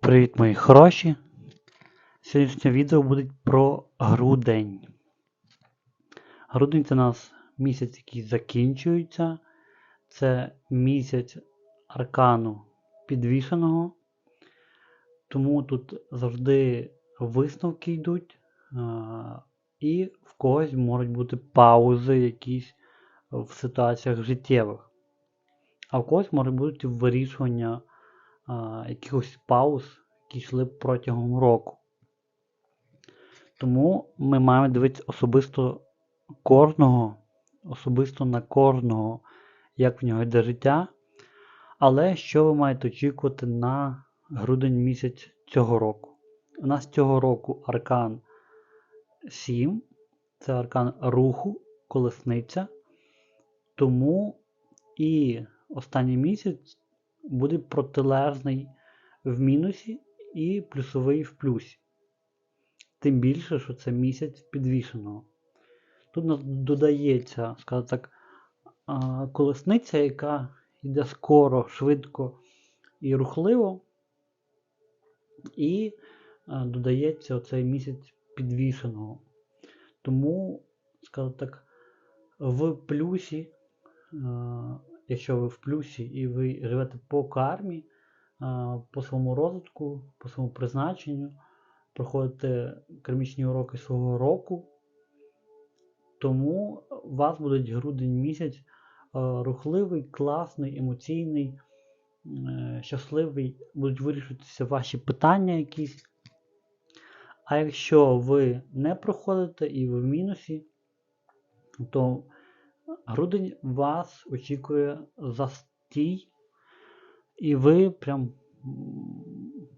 Привіт, мої хороші! Сьогоднішнє відео буде про грудень. Грудень це у нас місяць, який закінчується. Це місяць аркану підвішеного. Тому тут завжди висновки йдуть. І в когось можуть бути паузи якісь в ситуаціях життєвих. А в когось може бути вирішування а, якихось пауз, які йшли протягом року. Тому ми маємо дивитися особисто кожного, особисто на кожного, як в нього йде життя. Але що ви маєте очікувати на грудень місяць цього року? У нас цього року аркан 7, це аркан руху, колесниця. Тому і останній місяць буде протилежний в мінусі і плюсовий в плюсі. Тим більше, що це місяць підвішеного. Тут нас додається, скажімо так, колесниця, яка йде скоро, швидко і рухливо. І додається оцей місяць підвішеного. Тому, скажімо так, в плюсі, а, якщо ви в плюсі і ви живете по кармі, а, по своєму розвитку, по своєму призначенню, проходите кармічні уроки свого року, тому у вас буде грудень місяць а, рухливий, класний, емоційний, е, щасливий, будуть вирішуватися ваші питання якісь. А якщо ви не проходите і ви в мінусі, то грудень вас очікує застій, і ви прям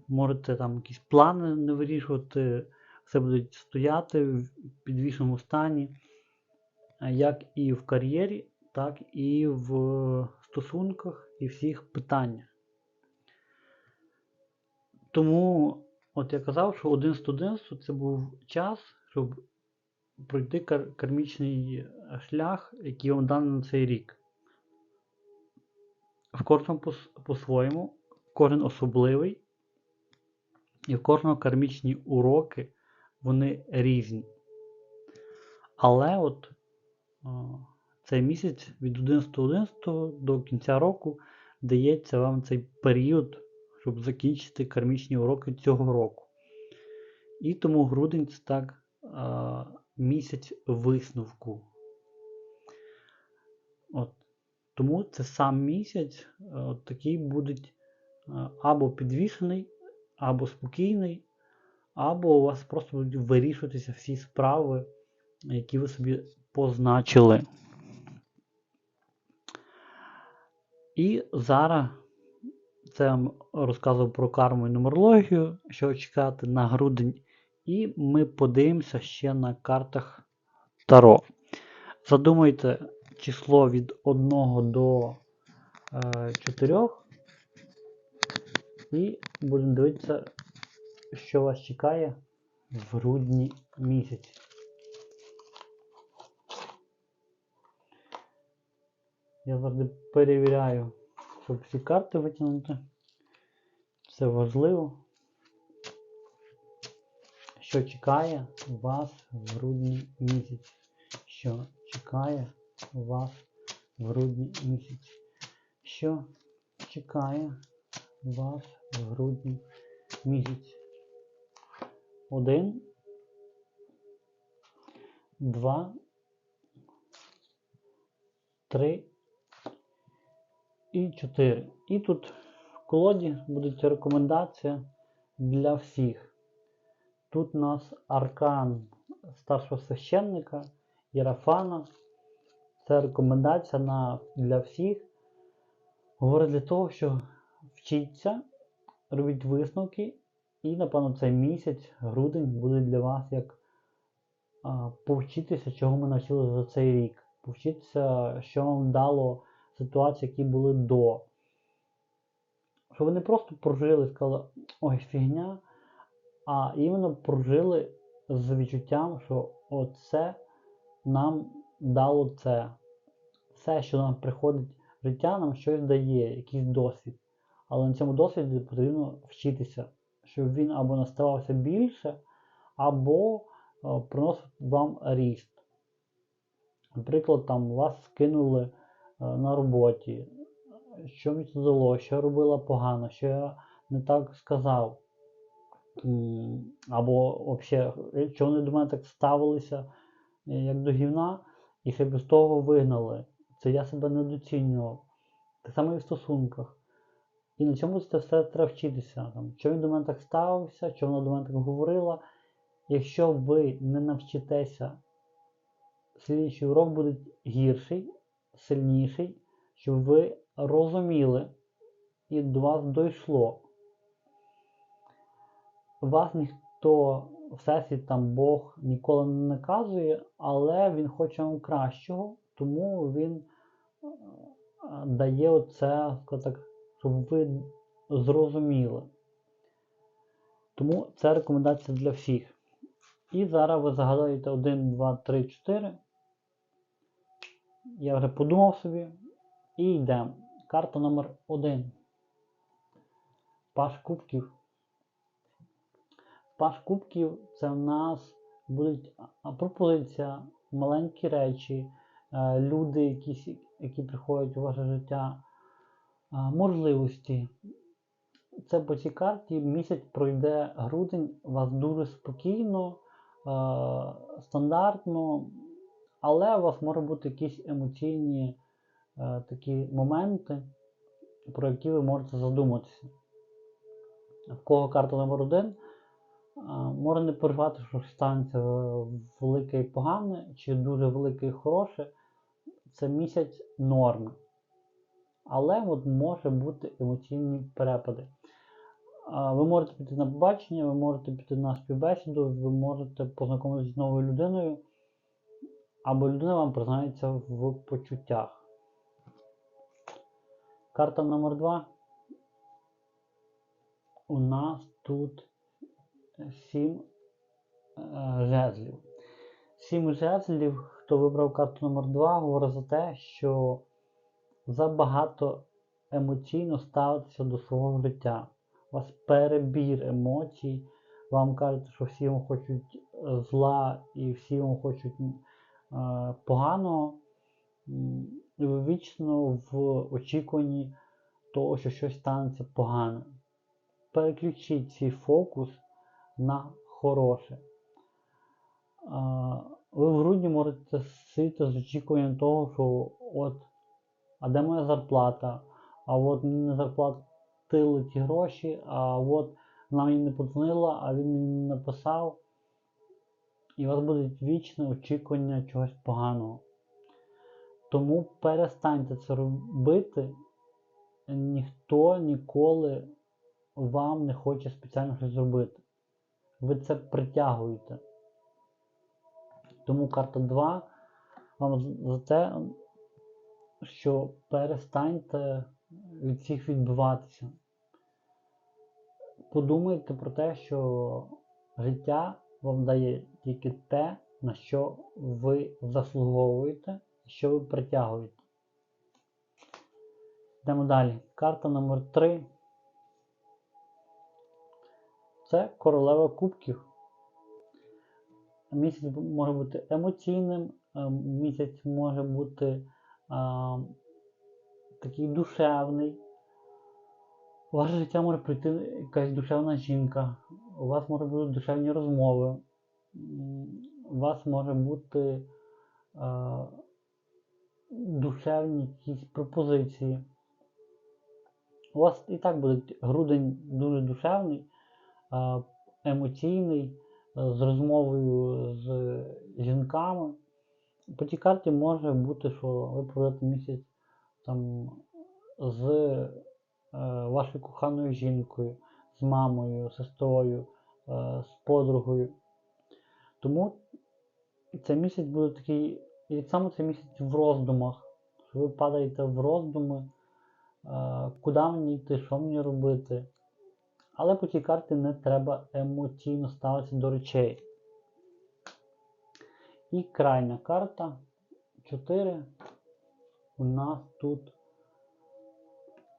можете там якісь плани не вирішувати, все будуть стояти в підвішеному стані, як і в кар'єрі, так і в стосунках і всіх питаннях. Тому, от я казав, що один студентство це був час, щоб пройти кар- кармічний шлях, який вам даний на цей рік. В кожному пос- по-своєму, кожен особливий, і в кожного кармічні уроки вони різні. Але от а, цей місяць від 11.11 до кінця року дається вам цей період, щоб закінчити кармічні уроки цього року. І тому грудень це так місяць висновку. От. Тому це сам місяць от такий буде або підвішений, або спокійний, або у вас просто будуть вирішуватися всі справи, які ви собі позначили. І зараз це розказував про карму і нумерологію, що чекати на грудень. І ми подивимося ще на картах Таро. Задумайте число від 1 до е, 4 і будемо дивитися, що вас чекає в грудні місяці. Я завжди перевіряю, щоб всі карти витягнути. Це важливо. Що чекає вас в грудні місяці? Що чекає вас в грудні місяці? Що чекає вас в грудні місяці? Один, два, три і чотири. І тут в колоді буде рекомендація для всіх. Тут у нас аркан старшого священника Єрафана. Це рекомендація на, для всіх. Говорить для того, що вчіться, робіть висновки, і, напевно, цей місяць, грудень, буде для вас як а, повчитися, чого ми навчили за цей рік. Повчитися, що вам дало ситуації, які були до. Щоб ви не просто прожили сказали, ой, фігня, а іменно прожили з відчуттям, що оце нам дало це. Все, що нам приходить життя, нам щось дає, якийсь досвід. Але на цьому досвіді потрібно вчитися, щоб він або наставався більше, або е, приносив вам ріст. Наприклад, там вас скинули на роботі, що мені тут дало, що я робила погано, що я не так сказав. Або взагалі, що вони до мене так ставилися, е, як до гівна, і ще без того вигнали. Це я себе недоцінював. Так само і в стосунках. І на цьому це все треба вчитися. Там, що він до мене так ставився, що вона до мене так говорила. Якщо ви не навчитеся, слідчий урок буде гірший, сильніший, щоб ви розуміли і до вас дійшло. Вас ніхто, Всесвіт там Бог ніколи не наказує, але Він хоче вам кращого, тому Він е, дає оце, так, щоб ви зрозуміли. Тому це рекомендація для всіх. І зараз ви загадаєте 1, 2, 3, 4. Я вже подумав собі. І йдемо. Карта номер 1. Паш кубків. Паш кубків це в нас будуть пропозиція, маленькі речі, е, люди, якісь, які приходять у ваше життя, можливості. Це по цій карті місяць пройде грудень, у вас дуже спокійно, е, стандартно, але у вас можуть бути якісь емоційні е, такі моменти, про які ви можете задуматися. В кого карта номер один, може не переживати, що станеться велике і погане, чи дуже велике і хороше. Це місяць норми. Але от може бути емоційні перепади. Ви можете піти на побачення, ви можете піти на співбесіду, ви можете познайомитися з новою людиною, або людина вам признається в почуттях. Карта номер 2. У нас тут 7 жезлів. 7 жезлів, хто вибрав карту номер 2, говорить за те, що забагато емоційно ставитися до свого життя. У вас перебір емоцій, вам кажуть, що всі вам хочуть е, зла і всі вам хочуть е, поганого. М, І вічно в очікуванні того, що щось станеться погане. Переключіть свій фокус на хороше. Ви в грудні можете сидіти з очікуванням того, що от, а де моя зарплата? А от мені не заплатили ті гроші, а от вона мені не подзвонила, а він мені не написав. І у вас буде вічне очікування чогось поганого. Тому перестаньте це робити. Ніхто ніколи вам не хоче спеціально щось зробити. Ви це притягуєте. Тому карта 2 вам за те, що перестаньте від всіх відбиватися. Подумайте про те, що життя вам дає тільки те, на що ви заслуговуєте що ви притягуєте. Йдемо далі. Карта номер 3 Це королева кубків. Місяць може бути емоційним, е, місяць може бути а, такий душевний. У ваше життя може прийти якась душевна жінка, у вас можуть бути душевні розмови, у вас може бути а, душевні якісь пропозиції. У вас і так буде грудень дуже душевний, а, емоційний, е, з розмовою з жінками. По цій карті може бути, що ви проведете місяць там з е, вашою коханою жінкою, з мамою, сестрою, е, з подругою. Тому цей місяць буде такий, і так само цей місяць в роздумах. Ви падаєте в роздуми, е, куди мені йти, що мені робити. Але по цій карті не треба емоційно ставитися до речей. І крайня карта 4 у нас тут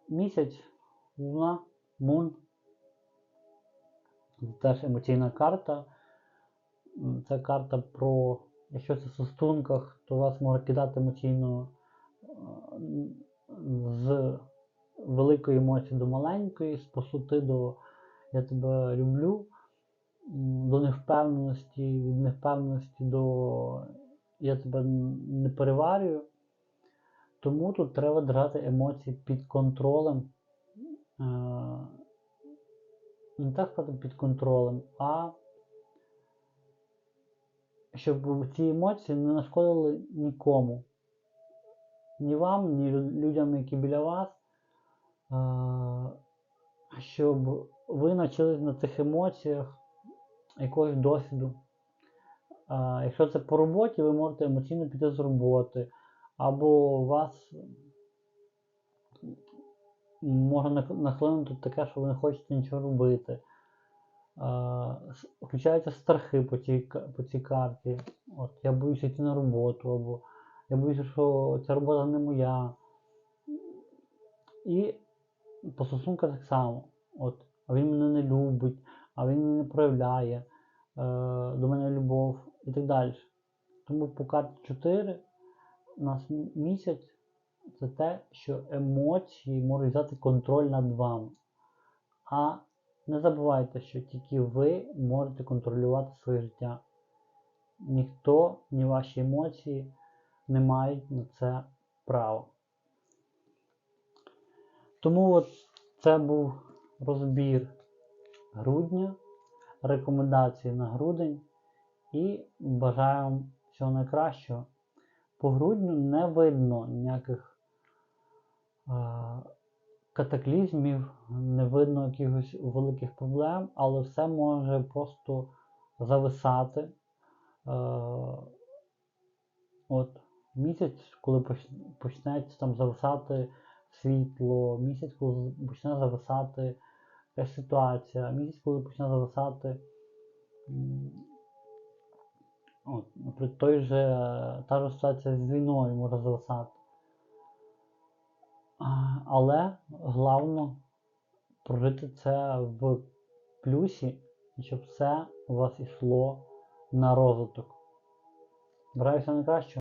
місяць, луна, мун. Це Теж емоційна карта. Це карта про, якщо це в стосунках, то вас може кидати емоційно е, з великої емоції до маленької, з посути до я тебе люблю, до невпевненості, від невпевненості до я тебе не переварюю. Тому тут треба держати емоції під контролем. Е, Не так сказати під контролем, а щоб ці емоції не нашкодили нікому. Ні вам, ні людям, які біля вас. Щоб ви навчились на цих емоціях якогось досвіду. Якщо це по роботі, ви можете емоційно піти з роботи, або вас може нах- нахлинути таке, що ви не хочете нічого робити. Включаються страхи по цій, по цій карті. От, я боюся йти на роботу, або я боюся, що ця робота не моя. І по стосунках так само. От, а він мене не любить, а він мене не проявляє е, до мене любов і так далі. Тому по карті 4 у нас місяць це те, що емоції можуть взяти контроль над вами. А не забувайте, що тільки ви можете контролювати своє життя. Ніхто, ні ваші емоції не мають на це права. Тому от це був розбір грудня, рекомендації на грудень і бажаю вам всього найкращого. По грудню не видно ніяких е, катаклізмів, не видно якихось великих проблем, але все може просто зависати. Е, от місяць, коли почнеться там зависати світло, місяць, коли почне зависати якась ситуація, місяць, коли почне зависати. От, наприклад, той же, е, та ж ситуація з війною може зависати. Але головне прожити це в плюсі, щоб все у вас йшло на розвиток. Бажаю всього найкращого.